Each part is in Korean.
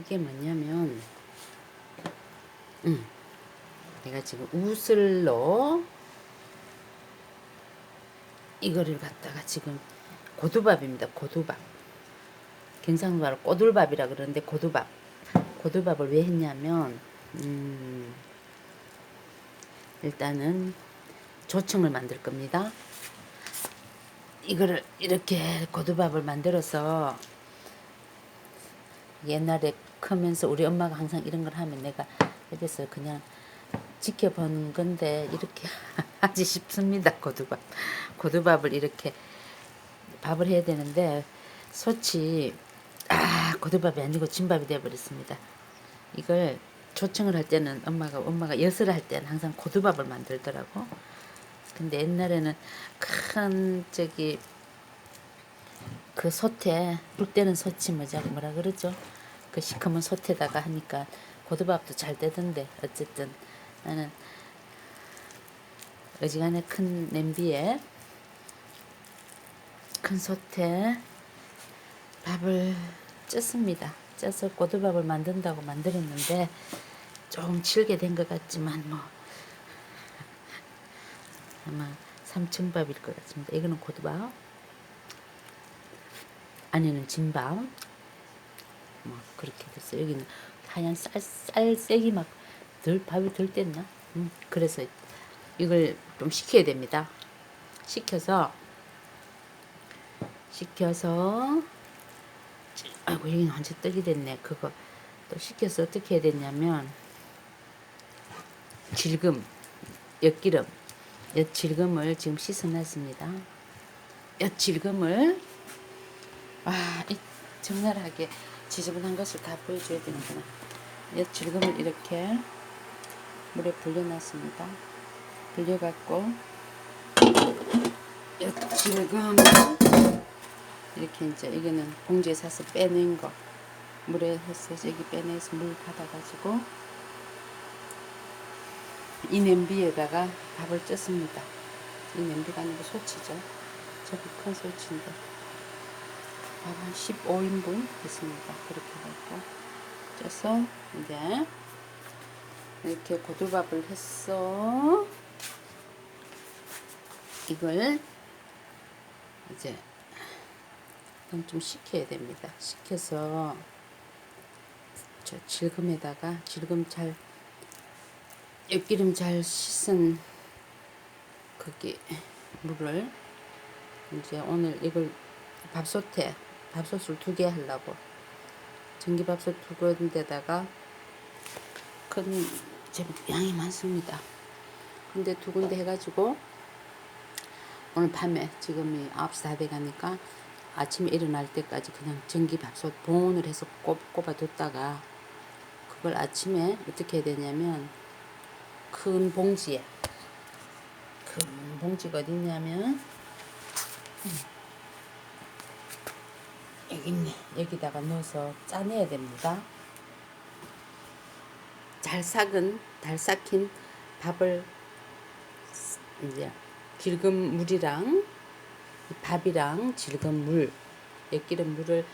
이게 뭐냐면, 음, 내가 지금 우슬로 이거를 갖다가 지금 고두밥입니다. 고두밥. 경상도로 꼬들밥이라 그러는데 고두밥. 고두밥을 왜 했냐면, 음, 일단은 조청을 만들 겁니다. 이거를 이렇게 고두밥을 만들어서 옛날에 크면서 우리 엄마가 항상 이런 걸 하면 내가 옆에서 그냥 지켜본 건데 이렇게 하지 싶습니다. 고두밥. 고두밥을 이렇게 밥을 해야 되는데 소치 아 고두밥이 아니고 진밥이 되어버렸습니다. 이걸 조청을 할 때는 엄마가 엄마가 엿을 할 때는 항상 고두밥을 만들더라고. 근데 옛날에는 큰 저기 그 솥에 불 때는 솥이 뭐자 뭐라 그러죠? 그 시커먼 솥에다가 하니까 고두밥도 잘 되던데 어쨌든 나는 어지간해 큰 냄비에 큰 솥에 밥을 쪘습니다. 쪄서 고두밥을 만든다고 만들었는데 조금 질게 된 것 같지만 뭐 아마 삼층밥일 것 같습니다. 이거는 고두밥 안에는 진밥 뭐 그렇게 됐어요. 여기는 하얀 쌀, 쌀색이 막 덜 밥이 덜 뗐나? 음, 그래서 이걸 좀 식혀야 됩니다. 식혀서 식혀서 아이고 여기는 완전 떡이 됐네. 그거 또 식혀서 어떻게 해야 되냐면 질금, 엿기름, 엿질금을 지금 씻어놨습니다. 엿질금을 아, 이 적나라하게 지저분한 것을 다 보여줘야 되는구나. 엿질금을 이렇게 물에 불려놨습니다. 불려갖고 엿질금을 이렇게 이제 이거는 봉지에 사서 빼낸 거 물에 해서 여기 빼내서 물 받아가지고 이 냄비에다가 밥을 쪘습니다. 이 냄비가 아니고 소치죠. 저기 큰 소치인데 밥 한 15인분 했습니다. 그렇게 해갖고 쪄서 이제 이렇게 고두밥을 했어. 이걸 이제 좀 식혀야 됩니다. 식혀서 저 질금에다가 질금 잘 엿기름 잘 씻은 거기 물을 이제 오늘 이걸 밥솥에 밥솥을 두 개 하려고 전기밥솥 두 군데다가 큰 제법 양이 많습니다. 근데 두 군데 해가지고 오늘 밤에 지금이 9시 다 돼가니까 아침에 일어날 때까지 그냥 전기밥솥 봉온을 해서 꼽, 꼽아뒀다가 그걸 아침에 어떻게 해야 되냐면 큰 봉지에 큰 봉지가 어디 있냐면 음, 여기 있네 여기다가 넣어서 짜내야 됩니다 잘 삭은 잘 삭힌 밥을 이제 길금 물이랑 이 밥이랑 질금 물 엿기름 물을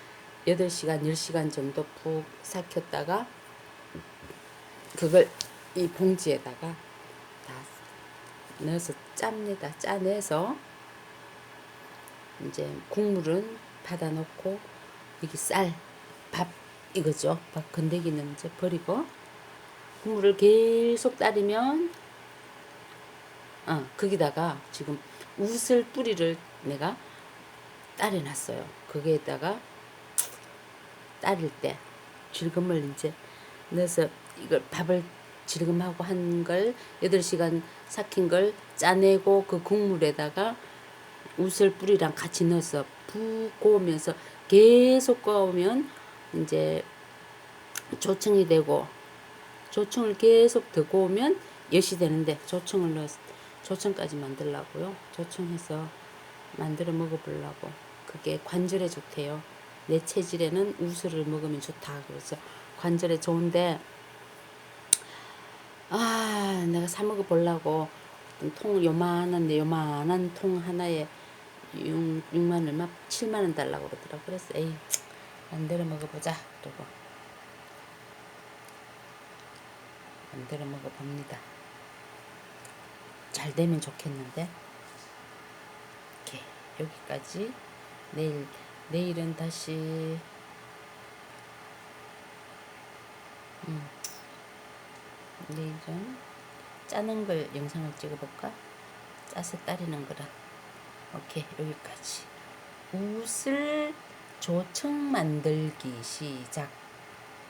8시간 10시간 정도 푹 삭혔다가 그걸 이 봉지에다가 다 넣어서 짭니다. 짜내서 이제 국물은 받아 놓고 여기 쌀, 밥 이거죠. 밥 건더기는 이제 버리고 국물을 계속 따르면 어, 거기다가 지금 우슬 뿌리를 내가 따려놨어요. 거기에다가 따릴 때 질금을 이제 넣어서 이걸 밥을 질금하고 한 걸 8시간 삭힌 걸 짜내고 그 국물에다가 우슬 뿌리랑 같이 넣어서 푹 구우면서 계속 구우면 이제 조청이 되고 조청을 계속 더 구우면 엿이 되는데 조청을 넣어서 조청까지 만들라고요. 조청해서 만들어 먹어보려고. 그게 관절에 좋대요. 내 체질에는 우슬을 먹으면 좋다. 그래서 관절에 좋은데 아 내가 사 먹어보려고 어떤 통 요만한데 요만한 통 하나에 6, 6만 얼마 7만 원 달라고 그러더라고. 그래서 에이 만들어 먹어보자. 그러고 만들어 먹어봅니다. 잘 되면 좋겠는데. 이렇게 여기까지 내일 내일은 다시 음, 내일은 짜는 걸 영상을 찍어볼까? 짜서 따리는 거라. 오케이 여기까지. 웃을 조청 만들기 시작.